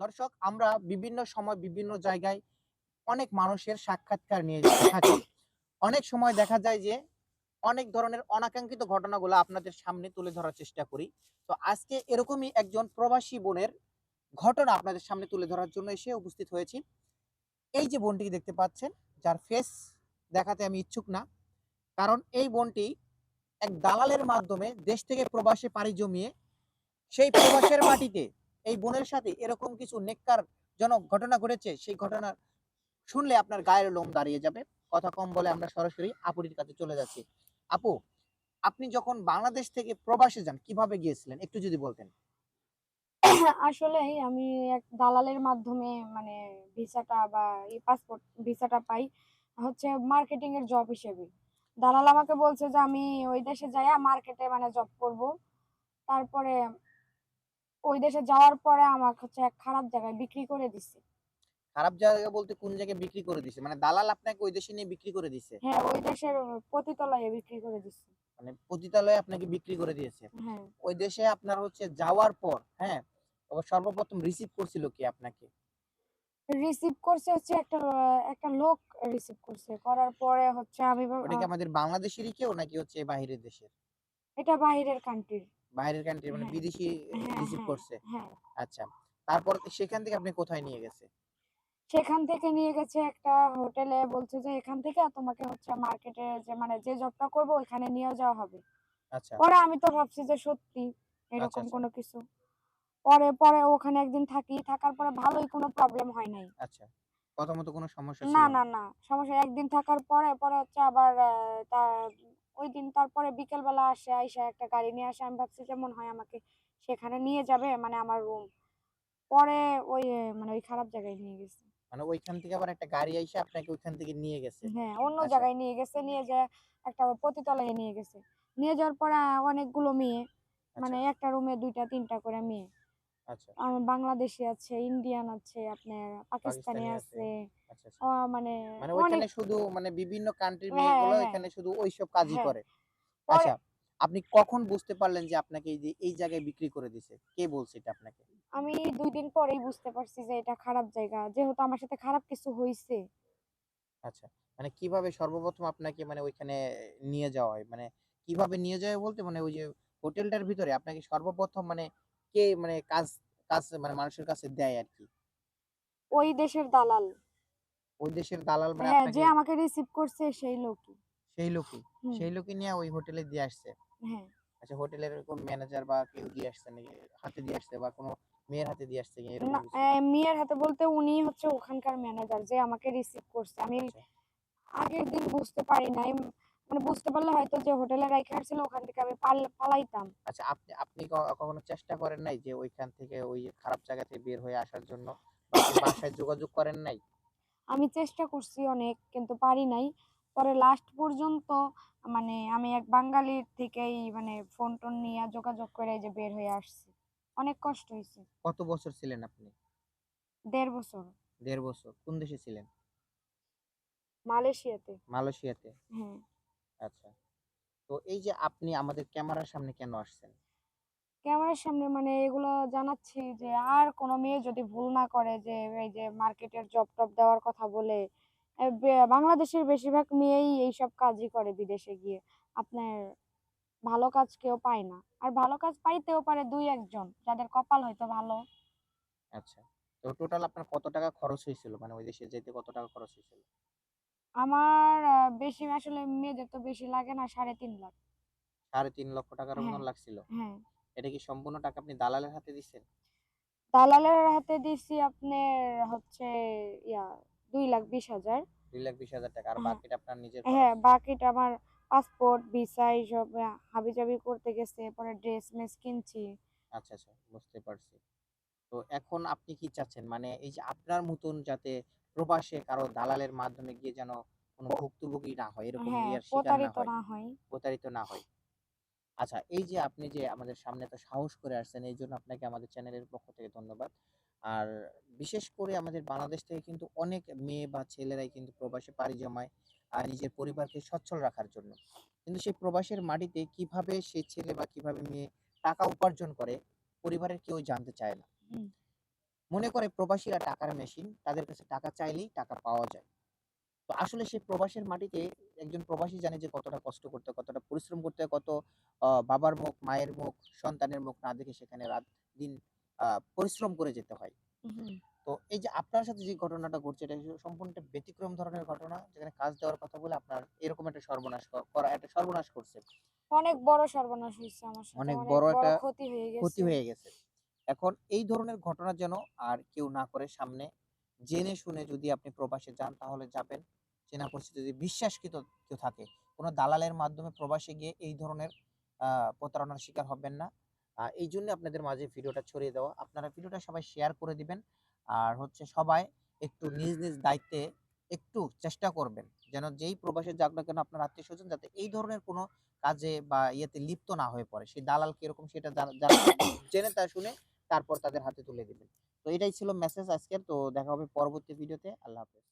দর্শক, আমরা বিভিন্ন সময় বিভিন্ন জায়গায় অনেক মানুষের সাক্ষাৎকার নিয়ে থাকি। অনেক সময় দেখা যায় যে, অনেক ধরনের অনাকাঙ্ক্ষিত ঘটনাগুলো আপনাদের সামনে তুলে ধরার চেষ্টা করি। তো আজকে এরকমই একজন প্রবাসী বোনের ঘটনা আপনাদের সামনে তুলে ধরার জন্য এসে উপস্থিত হয়েছি। এই যে বোনটিকে দেখতে পাচ্ছেন, যার ফেস দেখাতে আমি ইচ্ছুক না, কারণ এই বোনটি এক দালালের মাধ্যমে দেশ থেকে প্রবাসে পাড়ি জমিয়ে সেই প্রবাসের মাটিতে এই বোনের সাথে এরকম কিছু নেককার জনক ঘটনা ঘটেছে, সেই ঘটনা শুনলে আপনার গায়ের লোম দাঁড়িয়ে যাবে। কথা কম বলে আমরা সরাসরি আপুরির কাছে চলে যাচ্ছি। আপু, আপনি যখন বাংলাদেশ থেকে প্রবাসে যান, কীভাবে গিয়েছিলেন? একটু যদি বলতেন। আসলেই আমি এক দালালের মাধ্যমে মানে ভিসাটা বা এই পাসপোর্ট ভিসাটা পাই, হচ্ছে মার্কেটিং এর জব হিসেবে। দালাল আমাকে বলছে যে, আমি ওই দেশে যাইয়া মার্কেটে মানে জব করব। তারপরে ওই দেশে যাওয়ার পরে আমাকে হচ্ছে এক খারাপ জায়গায় বিক্রি করে দিছে। খারাপ জায়গা বলতে কোন জায়গায় বিক্রি করে দিছে? মানে দালাল আপনাকে ওই দেশে নিয়ে বিক্রি করে দিছে? হ্যাঁ ওই দেশের পতিতলায় বিক্রি করে দিছে। মানে পতিতালয়ে আপনাকে বিক্রি করে দিয়েছে? হ্যাঁ। ওই দেশে আপনার হচ্ছে যাওয়ার পর হ্যাঁ সর্বপ্রথম রিসিভ করছিল কি আপনাকে? রিসিভ করছে হচ্ছে একটা একটা লোক রিসিভ করছে। করার পরে হচ্ছে আমি ওটা কি আমাদের বাংলাদেশেরই কেউ নাকি হচ্ছে বাইরের দেশের? এটা বাইরের কান্ট্রির বাইরের কান্ট্রি মানে হ্যাঁ। বিদেশি রিসিভ হ্যাঁ করছে। হ্যাঁ। আচ্ছা তারপর সেখান থেকে আপনি কোথায় নিয়ে গেছে? সেখান থেকে নিয়ে গেছে একটা হোটেলে বলছে যে এখান থেকে তোমাকে হচ্ছে মার্কেটে যে মানে যে জবটা করব ওইখানে নিয়ে যাওয়া হবে। আচ্ছা। পরে আমি তো ভাবছি যে সত্যি এরকম আচ্ছা। কোনো কিছু। পরে পরে ওখানে একদিন থাকি থাকার পরে ভালোই কোনো প্রবলেম হয় নাই। আচ্ছা প্রথমত কোনো সমস্যা ছিল না? না না সমস্যা একদিন থাকার পরে পরে হচ্ছে আবার ওই দিন তারপরে বিকেল বেলা আসে আইসা একটা গাড়ি নিয়ে আসে। আমি ভাবছি যে মনে হয় আমাকে সেখানে নিয়ে যাবে মানে আমার রুম পরে ওই মানে ওই খারাপ জায়গায় নিয়ে গেছে। মানে ওইখান থেকে আবার একটা গাড়ি আইসা আপনাকে ওইখান থেকে নিয়ে গেছে? হ্যাঁ অন্য আচ্ছা। জায়গায় নিয়ে গেছে নিয়ে যায় একটা পতিতলায় নিয়ে গেছে। নিয়ে যাওয়ার পরে অনেকগুলো মেয়ে মানে একটা রুমে দুইটা তিনটা করে মেয়ে। আচ্ছা বাংলাদেশি আছে ইন্ডিয়ান আছে আপনার পাকিস্তানি আছে, আচ্ছা আচ্ছা। মানে মানে ওইখানে শুধু মানে বিভিন্ন কান্ট্রির হ্যাঁ, মেয়েগুলো হ্যাঁ। এখানে শুধু ওইসব কাজই হ্যাঁ। করে। আচ্ছা আপনি কখন বুঝতে পারলেন যে আপনাকে এই যে এই জায়গায় বিক্রি করে দিছে? কে বলছে এটা আপনাকে? আমি দুই দিন পরেই বুঝতে পারছি যে এটা খারাপ জায়গা। যেহেতু আমার সাথে খারাপ কিছু হয়েছে আচ্ছা মানে কীভাবে সর্বপ্রথম আপনাকে মানে ওইখানে নিয়ে যাওয়া হয়? মানে কীভাবে নিয়ে যাওয়া বলতে? মানে ওই যে হোটেলটার ভিতরে আপনাকে সর্বপ্রথম মানে কে মানে কাজ কাজ মানে মানুষের কাছে দেয় আর কি ওই দেশের দালাল। ওই দেশের দালাল মানে হ্যাঁ যে আমাকে রিসিভ করছে সেই লোকই। সেই লোকই। সেই লোকই নিয়ে ওই হোটেলে দিয়ে আসছে। হ্যাঁ। আচ্ছা হোটেলের কোন ম্যানেজার বা কেউ দিয়ে আসছে নাকি? হাতে দিয়ে আসছে বা কোনো মেয়ের হাতে দিয়ে আসছে না মেয়ের হাতে বলতে উনি হচ্ছে ওখানকার ম্যানেজার যে আমাকে রিসিভ করছে। আমি আচ্ছা। আগের দিন বুঝতে পারি নাই। মানে বুঝতে পারলে হয়তো যে হোটেলে রাইখা ছিল ওখান থেকে আমি পালাইতাম। আচ্ছা আপনি আপনি কখনো চেষ্টা করেন নাই যে ওইখান থেকে ওই খারাপ জায়গা থেকে বের হয়ে আসার জন্য? বাসায় যোগাযোগ করেন নাই? আমি চেষ্টা করছি অনেক কিন্তু পারি নাই। পরে লাস্ট পর্যন্ত মানে আমি এক বাঙালির থেকেই মানে ফোন টোন নিয়ে যোগাযোগ করে যে বের হয়ে আসছি। অনেক কষ্ট হয়েছে। কত বছর ছিলেন আপনি? দেড় বছর। দেড় বছর। কোন দেশে ছিলেন? মালয়েশিয়াতে। মালয়েশিয়াতে। হ্যাঁ। আচ্ছা। তো এই যে আপনি আমাদের ক্যামেরার সামনে কেন আসছেন? ক্যামেরার সামনে মানে এগুলো জানাচ্ছি যে আর কোনো মেয়ে যদি ভুল না করে যে এই যে মার্কেটের জব টব দেওয়ার কথা বলে বাংলাদেশের বেশিরভাগ মেয়েই এইসব কাজই করে বিদেশে গিয়ে। আপনার ভালো কাজ কেউ পায় না। আর ভালো কাজ পাইতেও পারে দুই একজন যাদের কপাল হয়তো ভালো। আচ্ছা। তো টোটাল আপনার কত টাকা খরচ হয়েছিল? মানে ওই দেশে যেতে কত টাকা খরচ হয়েছিল? আমার বেশি আসলে মেয়েদের তো বেশি লাগে না সাড়ে তিন লাখ। সাড়ে তিন লক্ষ টাকার মতন হ্যাঁ। লাগছিল? হ্যাঁ। এটা কি সম্পূর্ণ টাকা আপনি দালালের হাতে দিচ্ছেন দালালের হাতে দিছি আপনার হচ্ছে ইয়া দুই লাখ বিশ হাজার। দুই লাখ বিশ হাজার টাকা। আর হ্যাঁ। বাকিটা আপনার নিজের হ্যাঁ বাকিটা আমার পাসপোর্ট ভিসা এইসব হাবি জাবি করতে গেছে পরে ড্রেস মেস কিনছি। আচ্ছা আচ্ছা বুঝতে পারছি। তো এখন আপনি কি চাচ্ছেন? মানে এই যে আপনার মতন যাতে প্রবাসে কারও দালালের মাধ্যমে গিয়ে যেন কোনো ভুক্তভোগী না হয় এরকম হ্যাঁ ইয়ার শিকার না প্রতারিত হয় না হয়। প্রতারিত না হয়। আচ্ছা এই যে আপনি যে আমাদের সামনে তো সাহস করে আসছেন এই জন্য আপনাকে আমাদের চ্যানেলের পক্ষ থেকে ধন্যবাদ। আর বিশেষ করে আমাদের বাংলাদেশ থেকে কিন্তু অনেক মেয়ে বা ছেলেরাই কিন্তু প্রবাসে পাড়ি জমায় আর নিজের পরিবারকে সচ্ছল রাখার জন্য। কিন্তু সেই প্রবাসের মাটিতে কীভাবে সেই ছেলে বা কীভাবে মেয়ে টাকা উপার্জন করে পরিবারের কেউ জানতে চায় না। মনে করে প্রবাসীরা টাকার মেশিন তাদের কাছে টাকা চাইলেই টাকা পাওয়া যায়। তো আসলে সেই প্রবাসের মাটিতে একজন প্রবাসী জানে যে কতটা কষ্ট করতে কতটা পরিশ্রম করতে কত বাবার মুখ মায়ের মুখ সন্তানের মুখ না দেখে সেখানে রাত দিন পরিশ্রম করে যেতে হয়। তো এই যে আপনার সাথে যে ঘটনাটা ঘটছে এটা সম্পূর্ণ একটা ব্যতিক্রম ধরনের ঘটনা যেখানে কাজ দেওয়ার কথা বলে আপনার এরকম একটা সর্বনাশ করা একটা সর্বনাশ করছে। অনেক বড় সর্বনাশ হয়েছে আমার অনেক বড় একটা ক্ষতি হয়ে গেছে। ক্ষতি হয়ে গেছে। এখন এই ধরনের ঘটনা যেন আর কেউ না করে সামনে জেনে শুনে যদি আপনি প্রবাসে যান তাহলে যাবেন। চেনা পরিচিত যদি বিশ্বাসকৃত কেউ থাকে, কোনো দালালের মাধ্যমে প্রবাসে গিয়ে এই ধরনের প্রতারণার শিকার হবেন না। এই জন্য আপনাদের মাঝে ভিডিওটা ছড়িয়ে দেওয়া। আপনারা ভিডিওটা সবাই শেয়ার করে দিবেন। আর হচ্ছে সবাই একটু নিজ নিজ দায়িত্বে একটু চেষ্টা করবেন যেন যেই প্রবাসে যাক না কেন আপনার আত্মীয় স্বজন যাতে এই ধরনের কোনো কাজে বা ইয়েতে লিপ্ত না হয়ে পড়ে। সেই দালাল কীরকম সেটা জেনে তা শুনে তারপর তাদের হাতে তুলে দিবেন। তো এটাই ছিল মেসেজ আজকের। তো দেখা হবে পরবর্তী ভিডিওতে আল্লাহ হাফেজ।